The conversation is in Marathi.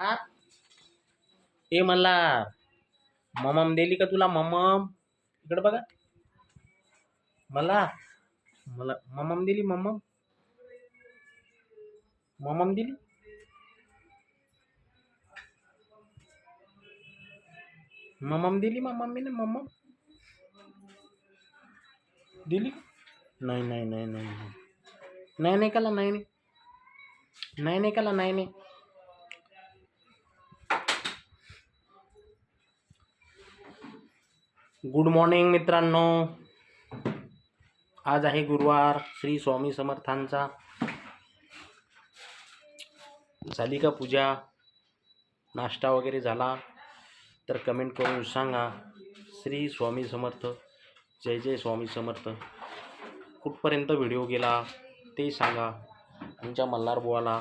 हा? ए मला ममम दिली का तुला ममम इकडे बघा. मला मला ममम दिली ममम ममम दिली? ममम दिली मग मम्मीने ममम दिली नाही नाही नाही नाही नाही. नाही नाही कला नाही नाही. नाही नाही कला नाही नाही. गुड मॉर्निंग मित्रांनो. आज आहे गुरुवार श्री स्वामी समर्थांचा. झाली का पूजा? नाश्ता वगैरे झाला? तर कमेंट करून सांगा. श्री स्वामी समर्थ जय जय स्वामी समर्थ. कुठपर्यंत व्हिडिओ गेला ते सांगा. आमच्या मल्हार बुवाला.